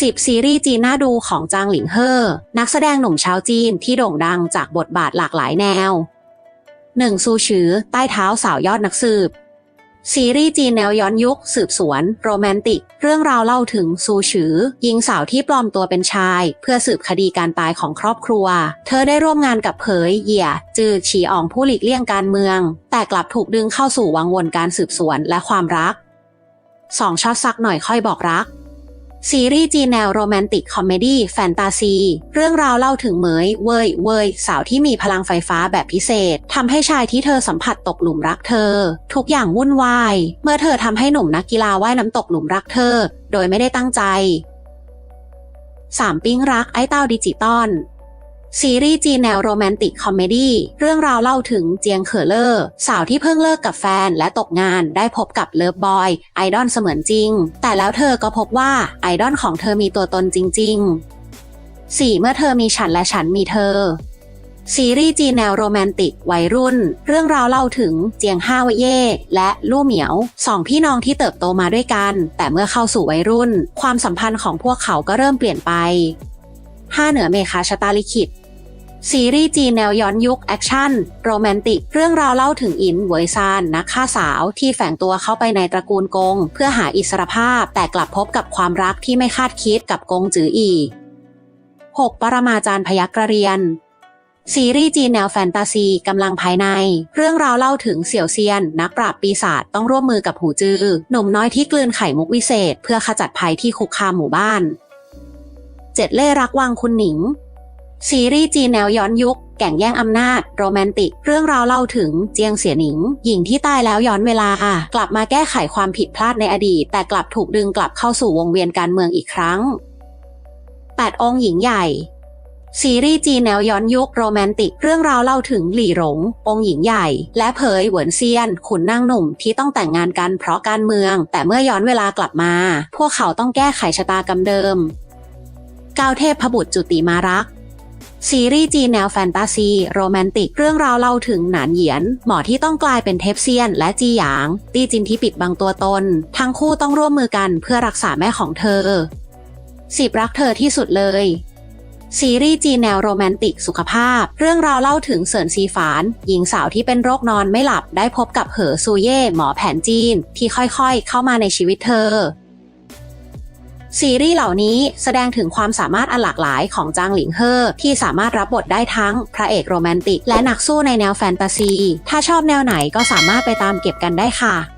10 ซีรีส์จีนน่าดูของจางหลิงเฮ่อนักแสดงหนุ่มชาวจีนที่โด่งดังจากบทบาทหลากหลายแนว 1. ซูชือ ใต้เท้าสาวยอดนักสืบ ซีรีส์จีนแนวย้อนยุค สืบสวน โรแมนติก เรื่องราวเล่าถึงซูชือหญิงสาวที่ปลอมตัวเป็นชาย เพื่อสืบคดีการตายของครอบครัว เธอได้ร่วมงานกับเผยเหยี่ย จือฉีอองผู้หลีกเลี่ยงการเมือง แต่กลับถูกดึงเข้าสู่วังวนการสืบสวนและความรัก 2 ชอตซักหน่อยค่อยบอกรัก ซีรีส์จีนแนวโรแมนติกคอมเมดี้แฟนตาซี เรื่องราวเล่าถึงเหมยเวยเวยสาวที่มีพลังไฟฟ้าแบบพิเศษทำให้ชายที่เธอสัมผัสตกหลุมรักเธอ ทุกอย่างวุ่นวาย เมื่อเธอทำให้หนุ่มนักกีฬาว่ายน้ำตกหลุมรักเธอ โดยไม่ได้ตั้งใจ 3. ปิ้งรักไอ้เต้าดิจิตอล ซีรีส์จีนแนวโรแมนติกคอมเมดี้เรื่องราวเล่าถึงเจียงเขอเลอร์ สาวที่เพิ่งเลิกกับแฟนและตกงานได้พบกับเลิฟบอย ไอดอลเสมือนจริง แต่แล้วเธอก็พบว่าไอดอลของเธอมีตัวตนจริง ๆ 4. เมื่อเธอมีฉันและฉันมีเธอซีรีส์จีนแนวโรแมนติกวัยรุ่น เรื่องราวเล่าถึงเจียงห้าวเย่และลู่เหมียวสองพี่น้องที่เติบโตมาด้วยกัน แต่เมื่อเข้าสู่วัยรุ่น ความสัมพันธ์ของพวกเขาก็เริ่มเปลี่ยนไป 5. เหนือเมฆาชะตาลิขิต ซีรีส์จีนแนวย้อนยุคแอคชั่น โรแมนติก เรื่องราวเล่าถึงอินเหวยซานนักฆ่าสาวที่แฝงตัวเข้าไปในตระกูลกง เพื่อหาอิสรภาพ แต่กลับพบกับความรักที่ไม่คาดคิดกับกงจืออีก 6. ปรมาจารย์พยักกระเรียนซีรีส์จีนแนวแฟนตาซีกำลังภายใน เรื่องราวเล่าถึงเสี่ยวเซียน นักปราบปีศาจต้องร่วมมือกับหูจือ หนุ่มน้อยที่กลืนไข่มุกวิเศษ เพื่อขจัดภัยที่คุกคามหมู่บ้านเจ็ดเล่รักวังคุณหนิง ซีรีส์จีนแนวย้อนยุค แก่งแย่งอำนาจ โรแมนติก เรื่องราวเล่าถึงเจียงเสียหนิง หญิงที่ตายแล้วย้อนเวลากลับมาแก้ไขความผิดพลาดในอดีต แต่กลับถูกดึงกลับเข้าสู่วงเวียนการเมืองอีกครั้ง 8 องค์หญิงใหญ่ซีรีส์จีนแนวย้อนยุคโรแมนติก เรื่องราวเล่าถึงหลี่หลง องค์หญิงใหญ่ และเผยเหวินเซียน ขุนนางหนุ่มที่ต้องแต่งงานกันเพราะการเมือง แต่เมื่อย้อนเวลากลับมา พวกเขาต้องแก้ไขชะตากรรมเดิมก้าวเทพพบุตรจุติมารัก ซีรีส์จีนแนวแฟนตาซี โรแมนติก เรื่องราวเล่าถึงหนานเหยียน หมอที่ต้องกลายเป็นเทปเซียน และจีหยาง ตี้จินที่ปิดบังตัวตน ทั้งคู่ต้องร่วมมือกันเพื่อรักษาแม่ของเธอสิบรักเธอที่สุดเลยซีรีส์จีนแนวโรแมนติกสุขภาพ เรื่องราวเล่าถึงเสินซีฝาน หญิงสาวที่เป็นโรคนอนไม่หลับได้พบกับเหอซูเย่หมอแผนจีน ที่ค่อยๆ เข้ามาในชีวิตเธอ ซีรีส์เหล่านี้แสดงถึงความสามารถอันหลากหลายของจางหลิงเฮ่อที่สามารถรับบทได้ทั้งพระเอกโรแมนติก และนักสู้ในแนวแฟนตาซี ถ้าชอบแนวไหนก็สามารถไปตามเก็บกันได้ค่ะ